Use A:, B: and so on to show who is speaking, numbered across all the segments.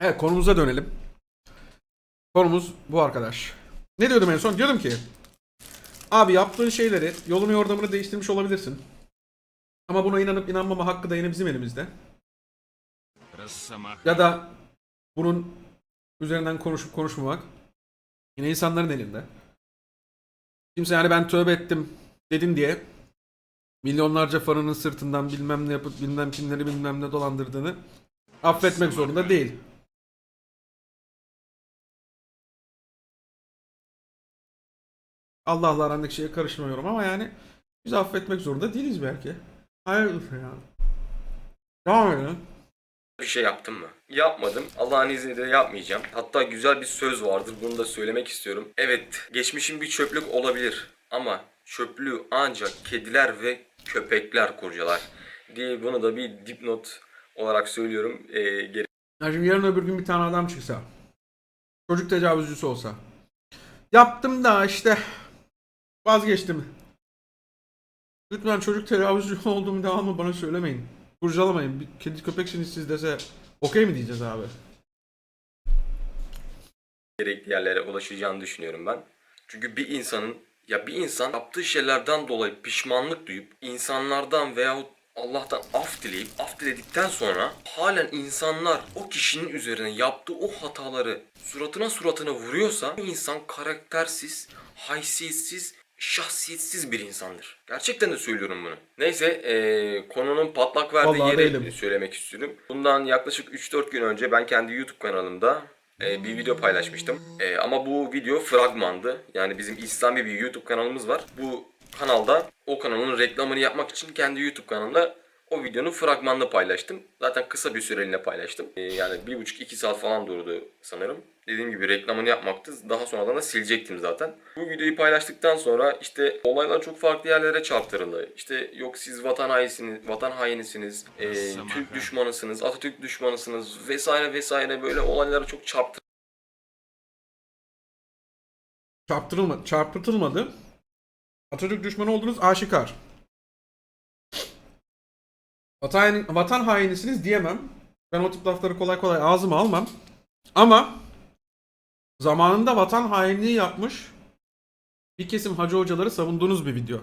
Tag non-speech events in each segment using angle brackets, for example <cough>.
A: Evet konumuza dönelim. Konumuz bu arkadaş. Ne diyordum en son? Diyordum ki Abi yaptığın şeyleri, yolunu yordamını değiştirmiş olabilirsin. Ama buna inanıp inanmama hakkı da yine bizim elimizde. Ya da bunun üzerinden konuşup konuşmamak yine insanların elinde. Kimse yani ben tövbe ettim dedin diye milyonlarca faranın sırtından bilmem ne yapıp bilmem kimleri bilmem ne dolandırdığını affetmek zorunda değil. Allah'la arandaki şeye karışmıyorum ama yani biz affetmek zorunda değiliz belki. Hayırlısı ya. Devam edelim.
B: bir şey yaptım mı? Yapmadım. Allah'ın izniyle yapmayacağım. Hatta güzel bir söz vardır. Bunu da söylemek istiyorum. Evet, geçmişin bir çöplük olabilir. Ama çöplüğü ancak kediler ve köpekler kurcalar. Diye bunu da bir dipnot olarak söylüyorum. Ee, geri
A: Ya şimdi yarın öbür gün bir tane adam çıksa. Çocuk tecavüzcüsü olsa. Yaptım da işte vazgeçtim. Lütfen çocuk tecavüzcü <laughs> olduğumu devamlı bana söylemeyin. Kurcalamayın. Bir kedi köpeksiniz siz dese okey mi diyeceğiz abi?
B: gerekli yerlere ulaşacağını düşünüyorum ben. Çünkü bir insanın ya bir insan yaptığı şeylerden dolayı pişmanlık duyup insanlardan veyahut Allah'tan af dileyip af diledikten sonra halen insanlar o kişinin üzerine yaptığı o hataları suratına suratına vuruyorsa bu insan karaktersiz, haysiyetsiz, şahsiyetsiz bir insandır. Gerçekten de söylüyorum bunu. Neyse eee, konunun patlak verdiği
A: Vallahi
B: yeri
A: değilim.
B: söylemek istiyorum. Bundan yaklaşık 3-4 gün önce ben kendi YouTube kanalımda e, bir video paylaşmıştım. E, ama bu video fragmandı. Yani bizim İslami bir YouTube kanalımız var. Bu kanalda o kanalın reklamını yapmak için kendi YouTube kanalımda o videonun fragmanını paylaştım. Zaten kısa bir süreliğine paylaştım. E, yani bir buçuk iki saat falan durdu sanırım. Dediğim gibi reklamını yapmaktı. Daha sonradan da silecektim zaten. Bu videoyu paylaştıktan sonra işte olaylar çok farklı yerlere çarptırıldı. İşte yok siz vatan hainisiniz, vatan hainisiniz, e, Türk düşmanısınız, Atatürk düşmanısınız vesaire vesaire böyle olaylara çok çarptı.
A: Çarptırılma, çarpıtılmadı. Atatürk düşmanı olduğunuz aşikar. Vatan, vatan hainisiniz diyemem. Ben o tip lafları kolay kolay ağzıma almam. Ama zamanında vatan hainliği yapmış bir kesim hacı hocaları savunduğunuz bir video.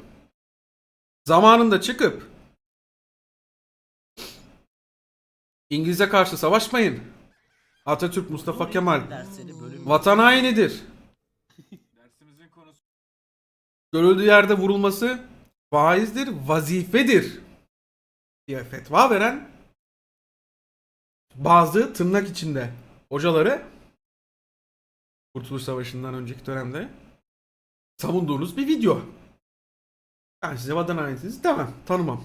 A: Zamanında çıkıp İngiliz'e karşı savaşmayın. Atatürk Mustafa Kemal vatan hainidir.
C: Dersimizin konusu
A: görüldüğü yerde vurulması faizdir, vazifedir diye fetva veren bazı tırnak içinde hocaları Kurtuluş Savaşı'ndan önceki dönemde savunduğunuz bir video. Ben size vatan hainisiniz demem, tanımam.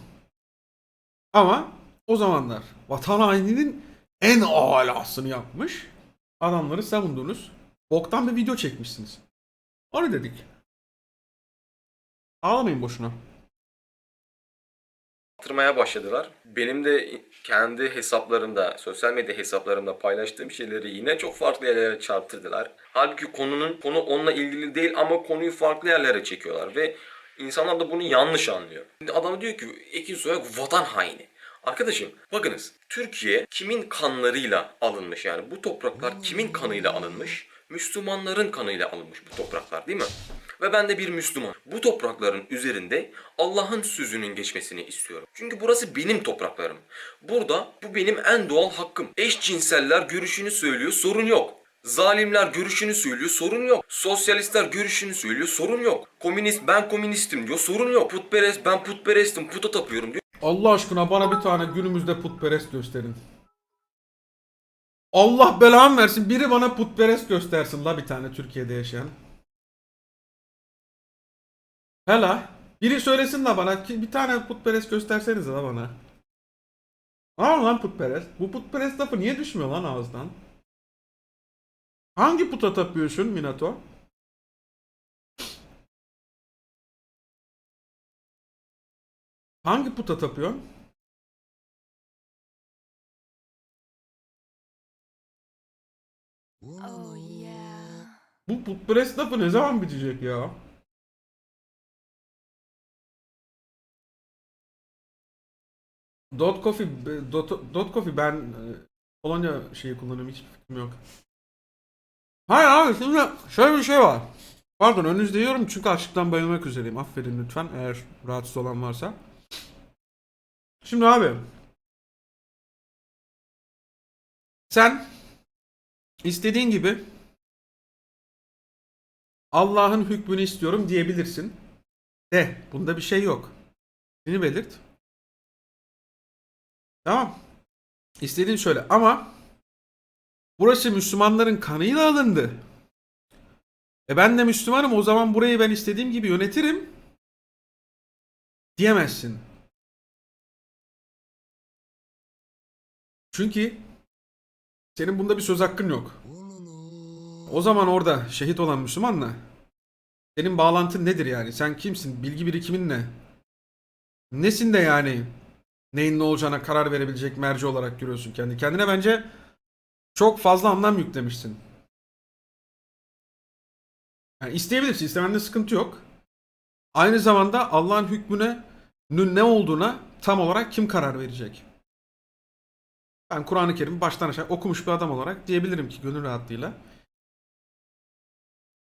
A: Ama o zamanlar vatan haininin en alasını yapmış adamları savunduğunuz boktan bir video çekmişsiniz. Onu dedik. Ağlamayın boşuna.
B: Yaptırmaya başladılar. Benim de kendi hesaplarımda, sosyal medya hesaplarımda paylaştığım şeyleri yine çok farklı yerlere çarptırdılar. Halbuki konunun konu onunla ilgili değil ama konuyu farklı yerlere çekiyorlar ve insanlar da bunu yanlış anlıyor. Adam diyor ki Ekin Soyak vatan haini. Arkadaşım bakınız Türkiye kimin kanlarıyla alınmış yani bu topraklar kimin kanıyla alınmış? Müslümanların kanıyla alınmış bu topraklar değil mi? Ve ben de bir Müslüman. Bu toprakların üzerinde Allah'ın sözünün geçmesini istiyorum. Çünkü burası benim topraklarım. Burada bu benim en doğal hakkım. Eşcinseller görüşünü söylüyor, sorun yok. Zalimler görüşünü söylüyor, sorun yok. Sosyalistler görüşünü söylüyor, sorun yok. Komünist ben komünistim diyor, sorun yok. Putperest ben putperestim, puta tapıyorum diyor.
A: Allah aşkına bana bir tane günümüzde putperest gösterin. Allah belamı versin. Biri bana putperest göstersin la bir tane Türkiye'de yaşayan. Hela. Biri söylesin la bana. Bir tane putperest gösterseniz la bana. Aa lan putperest. Bu putperest lafı niye düşmüyor lan ağızdan? Hangi puta tapıyorsun Minato? Hangi puta tapıyorsun?
D: Oh yeah.
A: Bu putperest lafı ne zaman bitecek ya? Dot Coffee, Dot, Dot Coffee ben e, Polonya şeyi kullanıyorum hiçbir fikrim yok. Hayır abi şimdi şöyle bir şey var. Pardon önünüzde yiyorum çünkü açlıktan bayılmak üzereyim. Affedin lütfen eğer rahatsız olan varsa. Şimdi abi. Sen istediğin gibi Allah'ın hükmünü istiyorum diyebilirsin. De bunda bir şey yok. Beni belirt. Tamam. İstediğin şöyle ama burası Müslümanların kanıyla alındı. E ben de Müslümanım o zaman burayı ben istediğim gibi yönetirim. Diyemezsin. Çünkü senin bunda bir söz hakkın yok. O zaman orada şehit olan Müslümanla senin bağlantın nedir yani? Sen kimsin? Bilgi birikimin ne? Nesin de yani neyin ne olacağına karar verebilecek merci olarak görüyorsun kendi. Kendine bence çok fazla anlam yüklemişsin. Yani isteyebilirsin. istemende sıkıntı yok. Aynı zamanda Allah'ın hükmüne ne olduğuna tam olarak kim karar verecek? Ben Kur'an-ı Kerim baştan aşağı okumuş bir adam olarak diyebilirim ki gönül rahatlığıyla.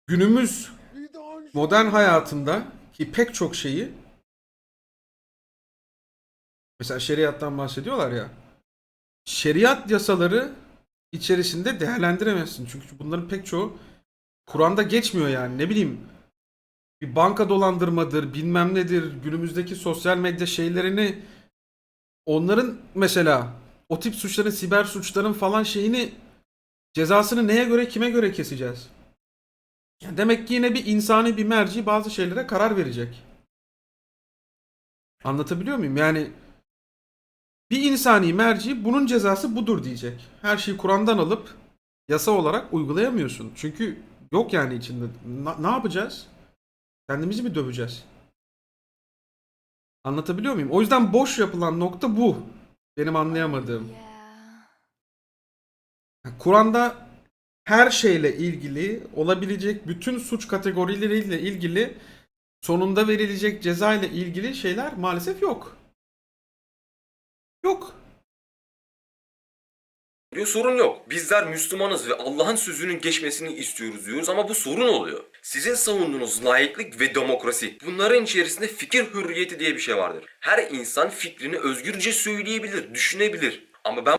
A: Günümüz modern hayatında ki pek çok şeyi mesela şeriattan bahsediyorlar ya şeriat yasaları içerisinde değerlendiremezsin. Çünkü bunların pek çoğu Kur'an'da geçmiyor yani. Ne bileyim bir banka dolandırmadır, bilmem nedir, günümüzdeki sosyal medya şeylerini onların mesela o tip suçların, siber suçların falan şeyini cezasını neye göre, kime göre keseceğiz? Yani demek ki yine bir insani bir merci bazı şeylere karar verecek. Anlatabiliyor muyum? Yani bir insani merci bunun cezası budur diyecek. Her şeyi Kur'an'dan alıp yasa olarak uygulayamıyorsun. Çünkü yok yani içinde. Na- ne yapacağız? Kendimizi mi döveceğiz? Anlatabiliyor muyum? O yüzden boş yapılan nokta bu. Benim anlayamadığım. Kur'an'da her şeyle ilgili olabilecek bütün suç kategorileriyle ilgili sonunda verilecek ceza ile ilgili şeyler maalesef yok. Yok.
B: diyor sorun yok. Bizler Müslümanız ve Allah'ın sözünün geçmesini istiyoruz diyoruz ama bu sorun oluyor. Sizin savunduğunuz layıklık ve demokrasi. Bunların içerisinde fikir hürriyeti diye bir şey vardır. Her insan fikrini özgürce söyleyebilir, düşünebilir. Ama ben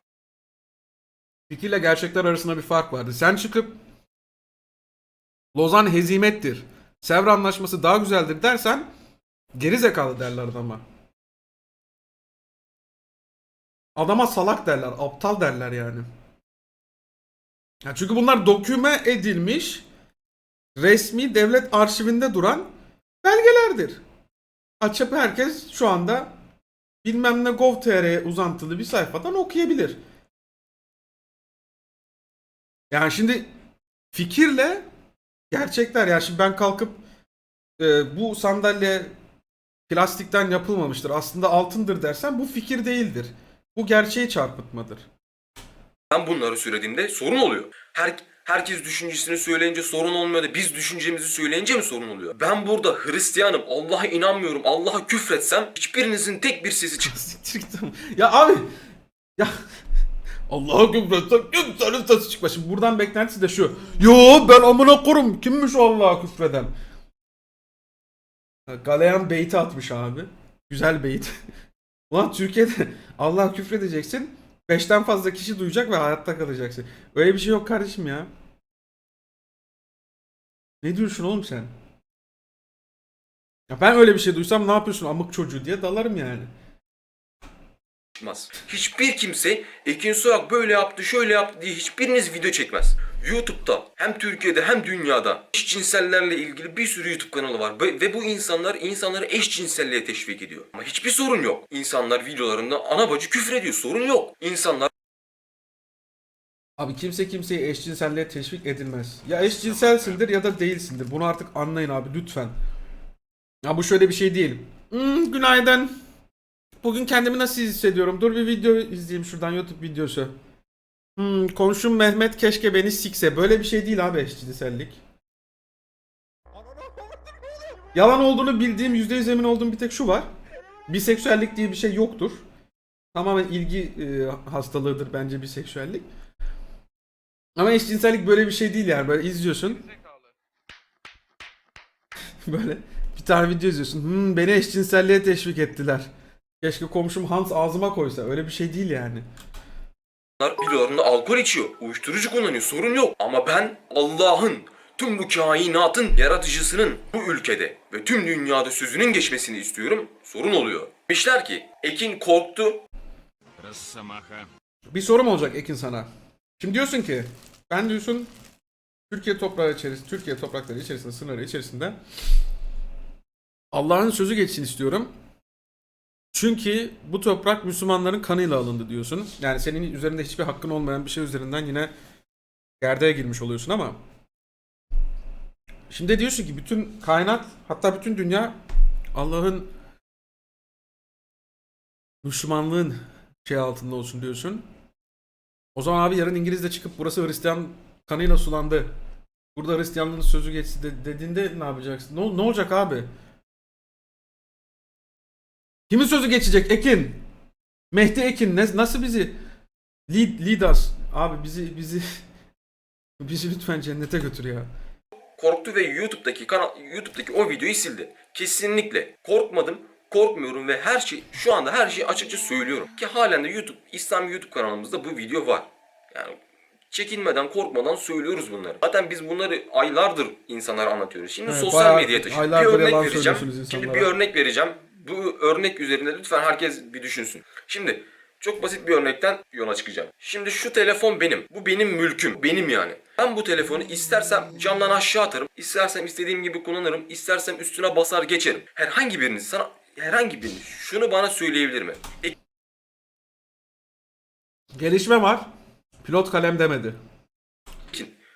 A: Fikirle gerçekler arasında bir fark vardı. Sen çıkıp Lozan hezimettir. Sevr anlaşması daha güzeldir dersen geri zekalı derler adama. Adama salak derler, aptal derler yani. Ya çünkü bunlar doküme edilmiş resmi devlet arşivinde duran belgelerdir. Açıp herkes şu anda bilmem ne gov.tr uzantılı bir sayfadan okuyabilir. Yani şimdi fikirle gerçekler yani şimdi ben kalkıp e, bu sandalye plastikten yapılmamıştır aslında altındır dersen bu fikir değildir. Bu gerçeği çarpıtmadır.
B: ben bunları söylediğimde sorun oluyor. Her herkes düşüncesini söyleyince sorun olmuyor da biz düşüncemizi söyleyince mi sorun oluyor? Ben burada Hristiyanım, Allah'a inanmıyorum, Allah'a küfretsem hiçbirinizin tek bir sesi çıkmaz. <laughs>
A: Ya abi ya Allah'a küfretsem kimsenin sesi çıkmaz. Şimdi buradan beklentisi de şu. Yo ben amına korum. Kimmiş Allah'a küfreden? Galeyan beyti atmış abi. Güzel beyit. Ulan Türkiye'de <laughs> Allah'a küfredeceksin. Beşten fazla kişi duyacak ve hayatta kalacaksın. Öyle bir şey yok kardeşim ya. Ne diyorsun oğlum sen? Ya ben öyle bir şey duysam ne yapıyorsun amık çocuğu diye dalarım yani.
B: Hiçbir kimse Ekin Soyak böyle yaptı, şöyle yaptı diye hiçbiriniz video çekmez. YouTube'da hem Türkiye'de hem dünyada eşcinsellerle ilgili bir sürü YouTube kanalı var ve bu insanlar insanları eşcinselliğe teşvik ediyor. Ama hiçbir sorun yok. İnsanlar videolarında ana bacı küfür ediyor. Sorun yok. İnsanlar
A: Abi kimse kimseyi eşcinselliğe teşvik edilmez. Ya eşcinselsindir ya da değilsindir. Bunu artık anlayın abi lütfen. Ya bu şöyle bir şey değil. Hmm, günaydın. Bugün kendimi nasıl hissediyorum? Dur bir video izleyeyim şuradan YouTube videosu. Hmm, komşum Mehmet keşke beni sikse. Böyle bir şey değil abi eşcinsellik. Yalan olduğunu bildiğim %100 emin olduğum bir tek şu var. Biseksüellik diye bir şey yoktur. Tamamen ilgi e, hastalığıdır bence biseksüellik. Ama eşcinsellik böyle bir şey değil yani. Böyle izliyorsun. <laughs> böyle bir tane video izliyorsun. Hmm, beni eşcinselliğe teşvik ettiler. Keşke komşum Hans ağzıma koysa. Öyle bir şey değil yani.
B: Bunlar biralarında alkol içiyor, uyuşturucu kullanıyor, sorun yok. Ama ben Allah'ın, tüm bu kainatın yaratıcısının bu ülkede ve tüm dünyada sözünün geçmesini istiyorum. Sorun oluyor. Demişler ki, Ekin korktu.
A: Bir sorum olacak Ekin sana. Şimdi diyorsun ki, ben diyorsun Türkiye toprağı içerisinde, Türkiye toprakları içerisinde, sınırı içerisinde Allah'ın sözü geçsin istiyorum. Çünkü bu toprak Müslümanların kanıyla alındı diyorsun. Yani senin üzerinde hiçbir hakkın olmayan bir şey üzerinden yine gerdeğe girmiş oluyorsun ama şimdi diyorsun ki bütün kainat hatta bütün dünya Allah'ın Müslümanlığın şey altında olsun diyorsun. O zaman abi yarın İngiliz de çıkıp burası Hristiyan kanıyla sulandı. Burada Hristiyanlığın sözü geçti de- dediğinde ne yapacaksın? Ne, ne olacak abi? Kimin sözü geçecek? Ekin. Mehdi Ekin ne, nasıl bizi lead, lead us. Abi bizi bizi <laughs> bizi lütfen cennete götür ya.
B: korktu ve YouTube'daki kanal YouTube'daki o videoyu sildi. Kesinlikle korkmadım, korkmuyorum ve her şey şu anda her şeyi açıkça söylüyorum. Ki halen de YouTube İslam YouTube kanalımızda bu video var. Yani çekinmeden, korkmadan söylüyoruz bunları. Zaten biz bunları aylardır insanlara anlatıyoruz. Şimdi
A: Evet,
B: sosyal medyaya taşıyoruz. Bir örnek vereceğim. Şimdi bir örnek vereceğim. Bu örnek üzerinde lütfen herkes bir düşünsün. Şimdi çok basit bir örnekten yola çıkacağım. Şimdi şu telefon benim. Bu benim mülküm. Benim yani. Ben bu telefonu istersem camdan aşağı atarım. istersem istediğim gibi kullanırım. istersem üstüne basar geçerim. Herhangi biriniz sana herhangi biriniz şunu bana söyleyebilir mi? E,
A: Gelişme var. Pilot kalem demedi.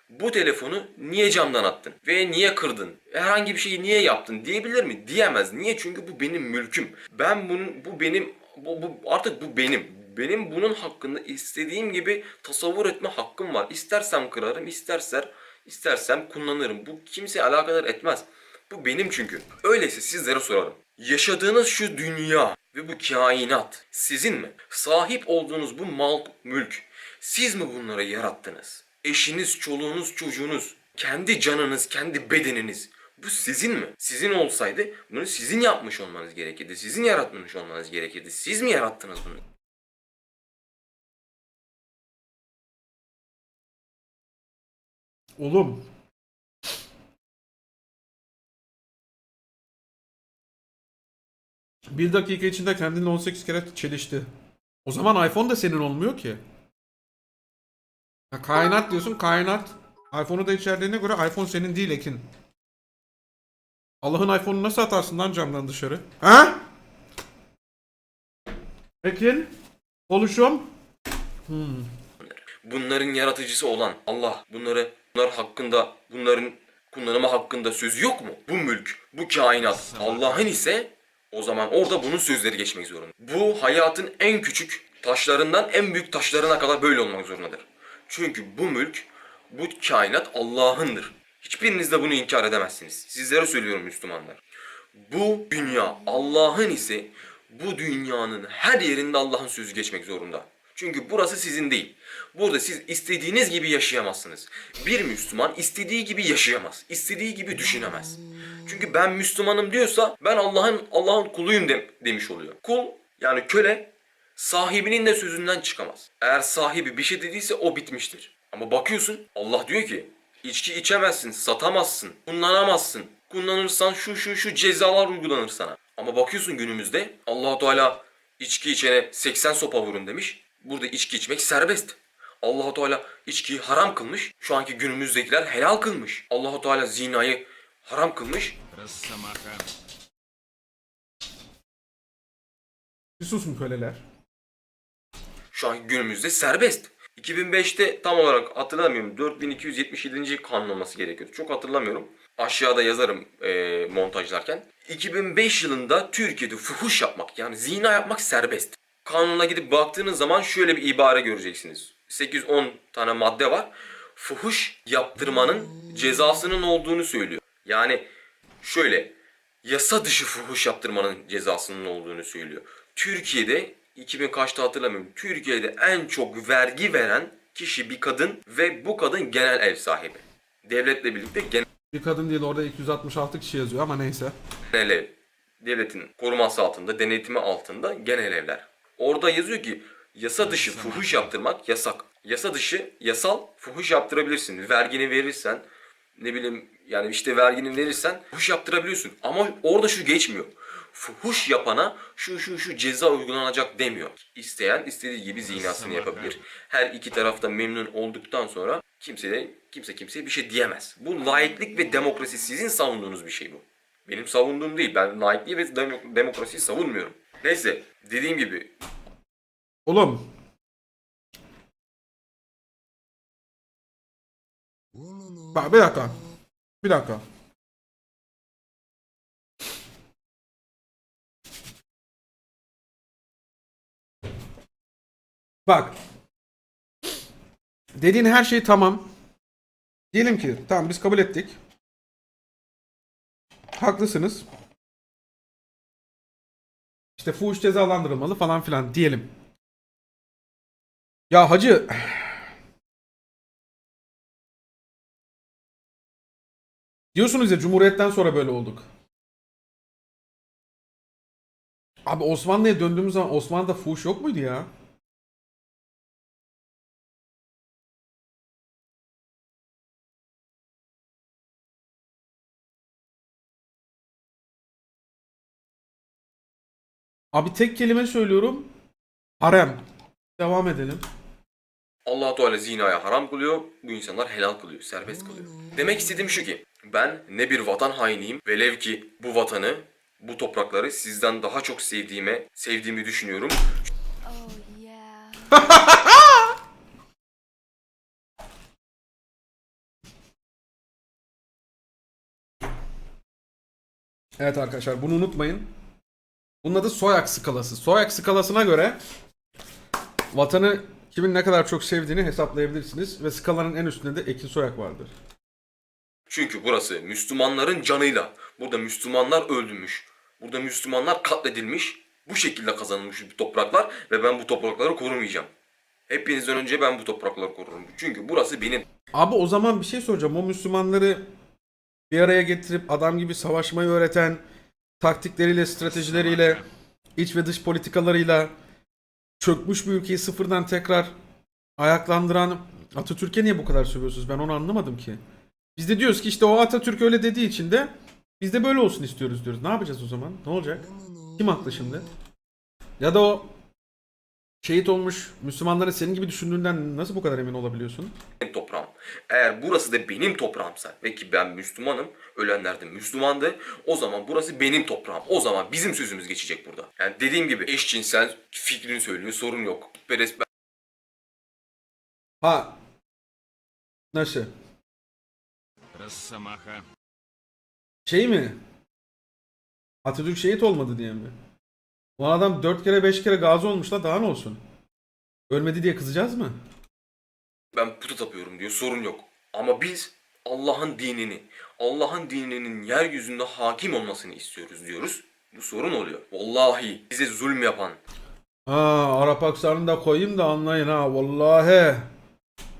B: Bu telefonu niye camdan attın? Ve niye kırdın? Herhangi bir şeyi niye yaptın diyebilir mi? Diyemez. Niye? Çünkü bu benim mülküm. Ben bunun, bu benim, bu, bu artık bu benim. Benim bunun hakkında istediğim gibi tasavvur etme hakkım var. İstersem kırarım, istersen, istersem kullanırım. Bu kimseye alakadar etmez. Bu benim çünkü. Öyleyse sizlere sorarım. Yaşadığınız şu dünya ve bu kainat sizin mi? Sahip olduğunuz bu mal, mülk siz mi bunları yarattınız? Eşiniz, çoluğunuz, çocuğunuz, kendi canınız, kendi bedeniniz. Bu sizin mi? Sizin olsaydı bunu sizin yapmış olmanız gerekirdi. Sizin yaratmış olmanız gerekirdi. Siz mi yarattınız bunu?
A: Oğlum. Bir dakika içinde kendinle 18 kere çelişti. O zaman iPhone da senin olmuyor ki. Ya kainat diyorsun kainat. iPhone'u da içerdiğine göre iPhone senin değil Ekin. Allah'ın iPhone'unu nasıl atarsın lan camdan dışarı? Ha? Ekin? Oluşum? Hmm.
B: Bunların yaratıcısı olan Allah bunları bunlar hakkında bunların kullanımı hakkında sözü yok mu? Bu mülk, bu kainat Allah'ın ise o zaman orada bunun sözleri geçmek zorunda. Bu hayatın en küçük taşlarından en büyük taşlarına kadar böyle olmak zorundadır. Çünkü bu mülk, bu kainat Allah'ındır. Hiçbiriniz de bunu inkar edemezsiniz. Sizlere söylüyorum Müslümanlar. Bu dünya Allah'ın ise bu dünyanın her yerinde Allah'ın sözü geçmek zorunda. Çünkü burası sizin değil. Burada siz istediğiniz gibi yaşayamazsınız. Bir Müslüman istediği gibi yaşayamaz. istediği gibi düşünemez. Çünkü ben Müslümanım diyorsa ben Allah'ın Allah'ın kuluyum de- demiş oluyor. Kul yani köle sahibinin de sözünden çıkamaz. Eğer sahibi bir şey dediyse o bitmiştir. Ama bakıyorsun Allah diyor ki İçki içemezsin, satamazsın, kullanamazsın. Kullanırsan şu şu şu cezalar uygulanır sana. Ama bakıyorsun günümüzde Allahu Teala içki içene 80 sopa vurun demiş. Burada içki içmek serbest. Allahu Teala içkiyi haram kılmış. Şu anki günümüzdekiler helal kılmış. Allahu Teala zinayı haram kılmış.
A: Bir susun köleler.
B: Şu anki günümüzde serbest. 2005'te tam olarak hatırlamıyorum. 4277. kanun olması gerekiyordu. Çok hatırlamıyorum. Aşağıda yazarım eee, montajlarken. 2005 yılında Türkiye'de fuhuş yapmak yani zina yapmak serbest. Kanuna gidip baktığınız zaman şöyle bir ibare göreceksiniz. 810 tane madde var. Fuhuş yaptırmanın cezasının olduğunu söylüyor. Yani şöyle yasa dışı fuhuş yaptırmanın cezasının olduğunu söylüyor. Türkiye'de 2000 kaçta hatırlamıyorum. Türkiye'de en çok vergi veren kişi bir kadın ve bu kadın genel ev sahibi. Devletle birlikte genel
A: Bir kadın değil orada 266 kişi yazıyor ama neyse.
B: ev. Devletin koruması altında, denetimi altında genel evler. Orada yazıyor ki yasa dışı fuhuş yaptırmak yasak. Yasa dışı yasal fuhuş yaptırabilirsin. Vergini verirsen ne bileyim yani işte vergini verirsen fuhuş yaptırabiliyorsun. Ama orada şu geçmiyor. Fuhuş yapana şu şu şu ceza uygulanacak demiyor. İsteyen istediği gibi zinasını yapabilir. Her iki tarafta memnun olduktan sonra kimse de kimse kimseye bir şey diyemez. Bu laiklik ve demokrasi sizin savunduğunuz bir şey bu. Benim savunduğum değil. Ben laikliği ve demo- demokrasiyi savunmuyorum. Neyse dediğim gibi
A: Oğlum. Bak bir dakika. Bir dakika. Bak. Dediğin her şey tamam. Diyelim ki tamam biz kabul ettik. Haklısınız. İşte fuhuş cezalandırılmalı falan filan diyelim. Ya hacı diyorsunuz ya Cumhuriyet'ten sonra böyle olduk. Abi Osmanlı'ya döndüğümüz zaman Osmanlı'da fuhuş yok muydu ya? Abi tek kelime söylüyorum. Harem. Devam edelim.
B: allah Teala zinaya haram kılıyor, bu insanlar helal kılıyor, serbest kılıyor. Demek istediğim şu ki, ben ne bir vatan hainiyim, velev ki bu vatanı, bu toprakları sizden daha çok sevdiğime, sevdiğimi düşünüyorum.
E: Oh <laughs> yeah.
A: Evet arkadaşlar bunu unutmayın. Bunun adı Soyak skalası. Soyak skalasına göre vatanı kimin ne kadar çok sevdiğini hesaplayabilirsiniz. Ve skalanın en üstünde de Ekin Soyak vardır.
B: Çünkü burası Müslümanların canıyla, burada Müslümanlar öldürmüş, burada Müslümanlar katledilmiş, bu şekilde kazanılmış bu topraklar ve ben bu toprakları korumayacağım. Hepinizden önce ben bu toprakları korurum. Çünkü burası benim
A: Abi o zaman bir şey soracağım. O Müslümanları bir araya getirip adam gibi savaşmayı öğreten taktikleriyle, stratejileriyle, iç ve dış politikalarıyla çökmüş bir ülkeyi sıfırdan tekrar ayaklandıran Atatürk'e niye bu kadar sövüyorsunuz? Ben onu anlamadım ki. Biz de diyoruz ki işte o Atatürk öyle dediği için de biz de böyle olsun istiyoruz diyoruz. Ne yapacağız o zaman? Ne olacak? Kim haklı şimdi? Ya da o şehit olmuş Müslümanların senin gibi düşündüğünden nasıl bu kadar emin olabiliyorsun?
B: Benim toprağım. Eğer burası da benim toprağımsa ve ki ben Müslümanım, ölenler de Müslümandı. O zaman burası benim toprağım. O zaman bizim sözümüz geçecek burada. Yani dediğim gibi eşcinsel fikrini söylüyor, sorun yok. Beres
A: Ha. Nasıl? Şey mi? Atatürk şehit olmadı diye mi? Bu adam 4 kere 5 kere gazi olmuş la daha ne olsun? Ölmedi diye kızacağız mı?
B: ben puta tapıyorum diyor, sorun yok. Ama biz Allah'ın dinini, Allah'ın dininin yeryüzünde hakim olmasını istiyoruz diyoruz. Bu sorun oluyor. Vallahi bize zulüm yapan,
A: Ha Arap aksanını da koyayım da anlayın ha vallahi.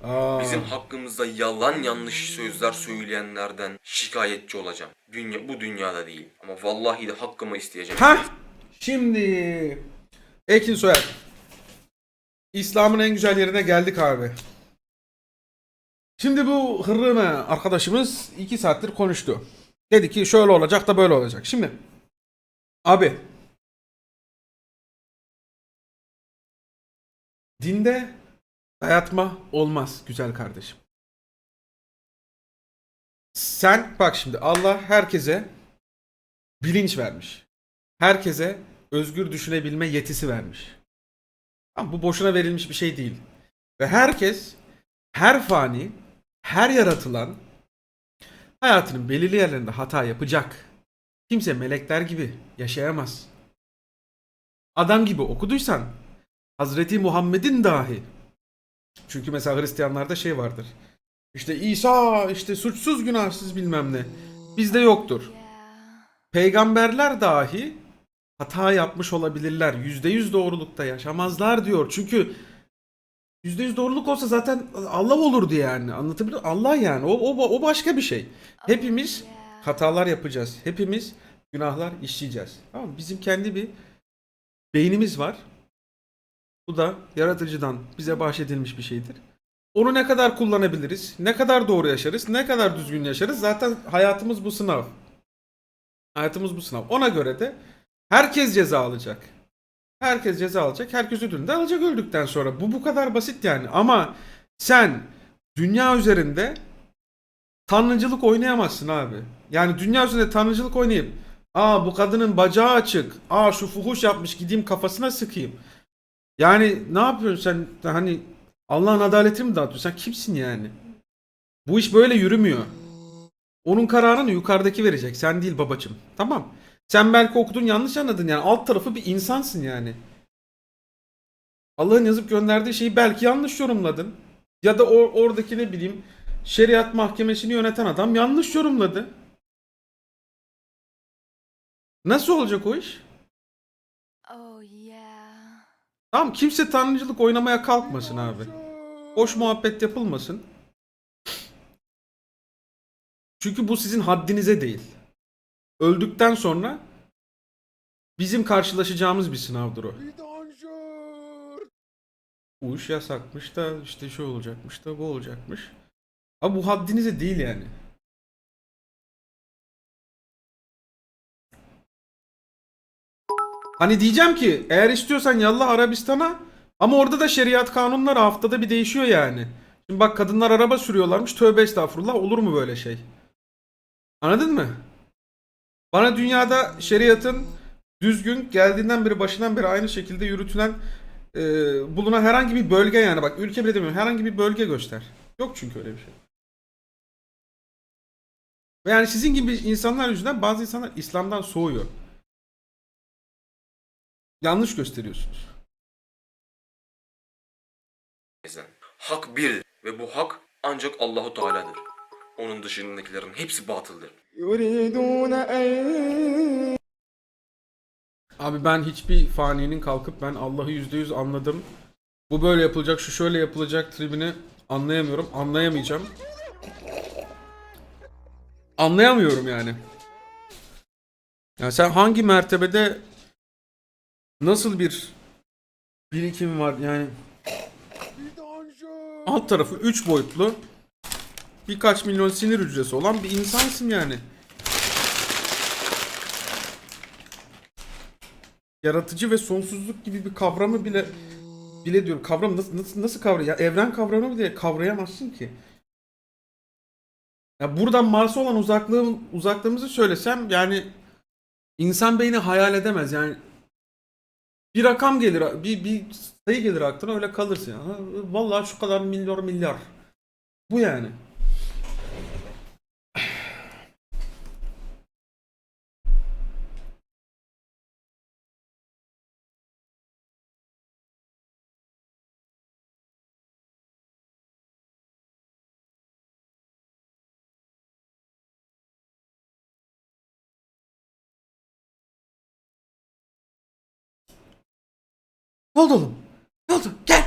A: Aa.
B: bizim hakkımızda yalan yanlış sözler söyleyenlerden şikayetçi olacağım. Dünya, bu dünyada değil. Ama vallahi de hakkımı isteyeceğim.
A: Ha şimdi Ekin Soyer. İslam'ın en güzel yerine geldik abi. Şimdi bu Hırrıme arkadaşımız 2 saattir konuştu. Dedi ki şöyle olacak da böyle olacak. Şimdi abi dinde dayatma olmaz güzel kardeşim. Sen bak şimdi Allah herkese bilinç vermiş. Herkese özgür düşünebilme yetisi vermiş. Ama bu boşuna verilmiş bir şey değil. Ve herkes, her fani, her yaratılan hayatının belirli yerlerinde hata yapacak. Kimse melekler gibi yaşayamaz. Adam gibi okuduysan Hazreti Muhammed'in dahi çünkü mesela Hristiyanlarda şey vardır. İşte İsa işte suçsuz günahsız bilmem ne. Bizde yoktur peygamberler dahi hata yapmış olabilirler. %100 doğrulukta yaşamazlar diyor. Çünkü %100 doğruluk olsa zaten Allah olurdu yani. Anlatabiliyor? Allah yani. O, o, o başka bir şey. Hepimiz hatalar yapacağız. Hepimiz günahlar işleyeceğiz. Tamam mı? Bizim kendi bir beynimiz var. Bu da yaratıcıdan bize bahşedilmiş bir şeydir. Onu ne kadar kullanabiliriz, ne kadar doğru yaşarız, ne kadar düzgün yaşarız zaten hayatımız bu sınav. Hayatımız bu sınav. Ona göre de herkes ceza alacak. Herkes ceza alacak, herkes ödülünü alacak öldükten sonra. Bu bu kadar basit yani. Ama sen dünya üzerinde tanrıcılık oynayamazsın abi. Yani dünya üzerinde tanrıcılık oynayıp aa bu kadının bacağı açık. Aa şu fuhuş yapmış gideyim kafasına sıkayım. Yani ne yapıyorsun sen hani Allah'ın adaletini mi dağıtıyorsun? Sen kimsin yani? Bu iş böyle yürümüyor. Onun kararını yukarıdaki verecek. Sen değil babacım. Tamam. Sen belki okudun yanlış anladın yani. Alt tarafı bir insansın yani. Allah'ın yazıp gönderdiği şeyi belki yanlış yorumladın. Ya da or- oradaki ne bileyim şeriat mahkemesini yöneten adam yanlış yorumladı. Nasıl olacak o iş?
E: Oh yeah.
A: Tamam kimse tanrıcılık oynamaya kalkmasın abi. Boş muhabbet yapılmasın. Çünkü bu sizin haddinize değil. Öldükten sonra bizim karşılaşacağımız bir sınavdır o. İş yasakmış da işte şu olacakmış da bu olacakmış. Ama bu haddinize değil yani. Hani diyeceğim ki eğer istiyorsan yallah Arabistan'a ama orada da şeriat kanunları haftada bir değişiyor yani. Şimdi bak kadınlar araba sürüyorlarmış tövbe estağfurullah olur mu böyle şey? Anladın mı? Bana dünyada şeriatın düzgün geldiğinden beri başından beri aynı şekilde yürütülen e, bulunan herhangi bir bölge yani bak ülke bile demiyorum herhangi bir bölge göster. Yok çünkü öyle bir şey. Ve yani sizin gibi insanlar yüzünden bazı insanlar İslam'dan soğuyor. Yanlış gösteriyorsunuz.
B: Hak bir ve bu hak ancak Allahu Teala'dır. Onun dışındakilerin hepsi batıldır.
A: Abi ben hiçbir faninin kalkıp ben Allah'ı %100 anladım. Bu böyle yapılacak, şu şöyle yapılacak tribini anlayamıyorum. Anlayamayacağım. Anlayamıyorum yani. Ya sen hangi mertebede nasıl bir birikim var yani? Alt tarafı 3 boyutlu birkaç milyon sinir hücresi olan bir insansın yani. yaratıcı ve sonsuzluk gibi bir kavramı bile bile diyorum kavram nasıl nasıl nasıl kavray ya evren kavramını bile kavrayamazsın ki. Ya buradan Mars'a olan uzaklığım uzaklığımızı söylesem yani insan beyni hayal edemez yani bir rakam gelir bir bir sayı gelir aklına öyle kalırsın. Ha, vallahi şu kadar milyar milyar. Bu yani. Ne oldu oğlum? Ne oldu? Gel.